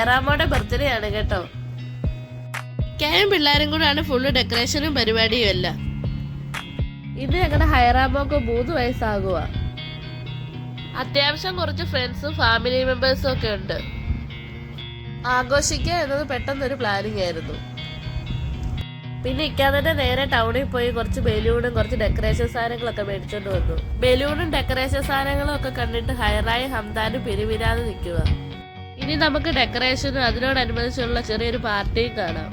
ഹൈറാമോടെ birthday ആണ് കേട്ടോ. കെയും പിള്ളേരും കൂടാണ് ഫുള്ള് ഡെക്കറേഷനും പരിപാടിയും എല്ലാം. ഇത് ഞങ്ങളുടെ ഹൈറാമോക്ക് മൂന്ന് വയസ്സാകുക അത്യാവശ്യം കുറച്ച് ഫ്രണ്ട്സും ഫാമിലി മെമ്പേഴ്സും ഒക്കെ ഉണ്ട്. ആഘോഷിക്കുക എന്നത് പെട്ടെന്നൊരു പ്ലാനിങ് ആയിരുന്നു. പിന്നെ ഇക്കാതെ നേരെ ടൗണിൽ പോയി കുറച്ച് ബലൂണും കുറച്ച് ഡെക്കറേഷൻ സാധനങ്ങളൊക്കെ മേടിച്ചോണ്ട് വന്നു. ബലൂണും ഡെക്കറേഷൻ സാധനങ്ങളും ഒക്കെ കണ്ടിട്ട് ഹൈറായി ഹംദാനും പിരിവിരാതെ നിൽക്കുക ഇനി നമുക്ക് ഡെക്കറേഷനും അതിനോടനുബന്ധിച്ചുള്ള ചെറിയൊരു പാർട്ടിയും കാണാം.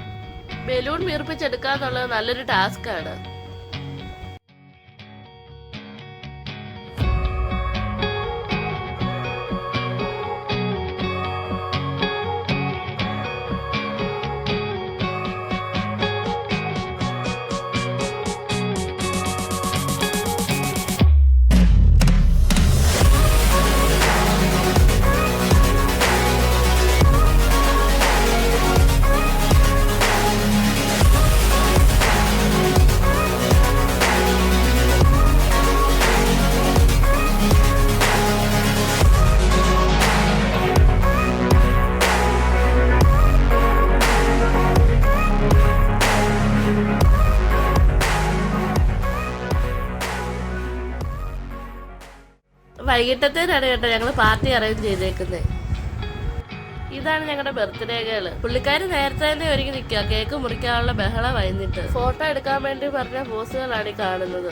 ബലൂൺ വീർപ്പിച്ചെടുക്കുക എന്നുള്ളത് നല്ലൊരു ടാസ്ക് വൈകിട്ടത്തേനാണ് കേട്ടോ ഞങ്ങൾ പാർട്ടി അറേഞ്ച് ചെയ്തേക്കുന്നത് ഇതാണ് ഞങ്ങളുടെ ബർത്ത്ഡേ ഗേൾ. പുള്ളിക്കാരി നേരത്തെ തന്നെ ഒരുങ്ങി നിൽക്കുക കേക്ക് മുറിക്കാനുള്ള ബഹളം വൈന്നിട്ട് ഫോട്ടോ എടുക്കാൻ വേണ്ടി പറഞ്ഞ പോസുകളാണ് ഈ കാണുന്നത്.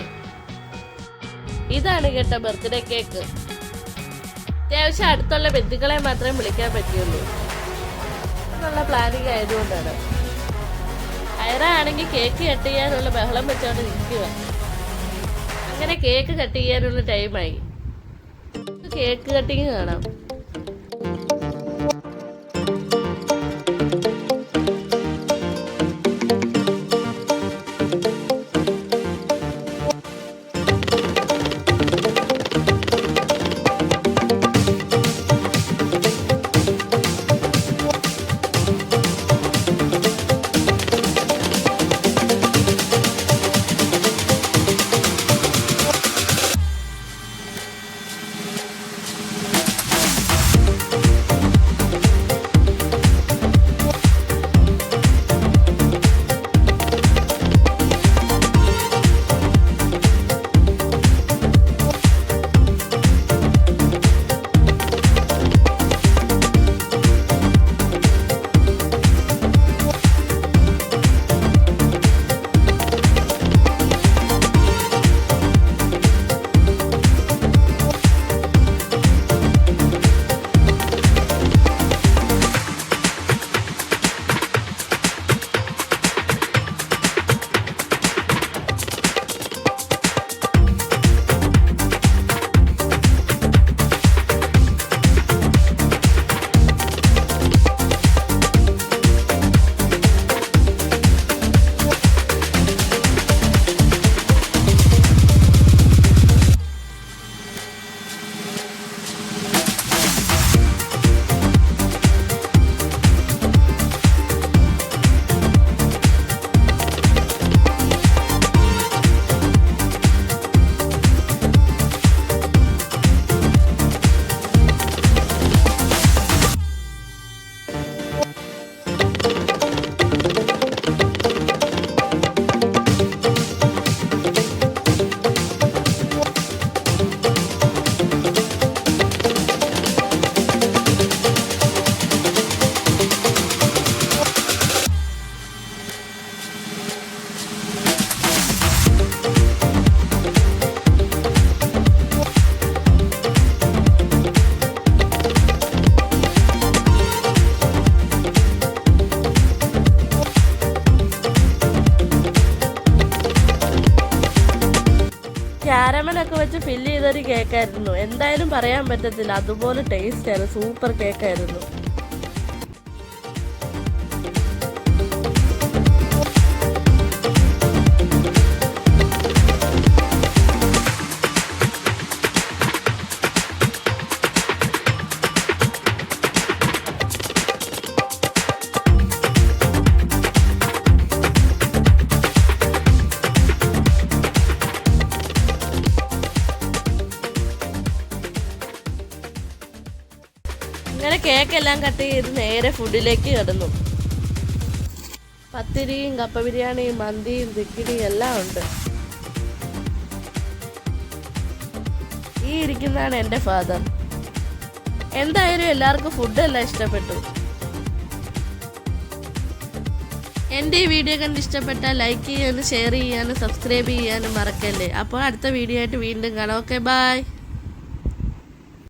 ഇതാണ് കേട്ടോ ബർത്ത്ഡേ കേക്ക്. അത്യാവശ്യം അടുത്തുള്ള ബന്ധുക്കളെ മാത്രമേ വിളിക്കാൻ പറ്റുള്ളൂ എന്നുള്ള പ്ലാനിങ് ആയതുകൊണ്ടാണ്. അയറ ആണെങ്കിൽ കേക്ക് കട്ട് ചെയ്യാനുള്ള ബഹളം വെച്ചോണ്ട് നിൽക്കുക അങ്ങനെ കേക്ക് കട്ട് ചെയ്യാനുള്ള ടൈമായി കേക്ക് കട്ടിങ് കാണാം. ക്യാരമലൊക്കെ വെച്ച് ഫില്ല് ചെയ്തൊരു കേക്കായിരുന്നു എന്തായാലും പറയാൻ പറ്റത്തില്ല. അതുപോലെ ടേസ്റ്റ് ആയിരുന്നു. സൂപ്പർ കേക്കായിരുന്നു അങ്ങനെ കേക്ക് എല്ലാം കട്ട് ചെയ്ത് നേരെ ഫുഡിലേക്ക് കിടന്നു. പത്തിരിയും കപ്പ ബിരിയാണിയും മന്തിയും തിക്കിടിയും എല്ലാം ഉണ്ട്. ഈ ഇരിക്കുന്നതാണ് എന്റെ ഫാദർ എന്തായാലും എല്ലാവർക്കും ഫുഡെല്ലാം ഇഷ്ടപ്പെട്ടു. എന്റെ ഈ വീഡിയോ കണ്ട് ഇഷ്ടപ്പെട്ടാൽ ലൈക്ക് ചെയ്യാനും ഷെയർ ചെയ്യാനും സബ്സ്ക്രൈബ് ചെയ്യാനും മറക്കല്ലേ? അപ്പോൾ അടുത്ത വീഡിയോ ആയിട്ട് വീണ്ടും കാണാം. Okay bye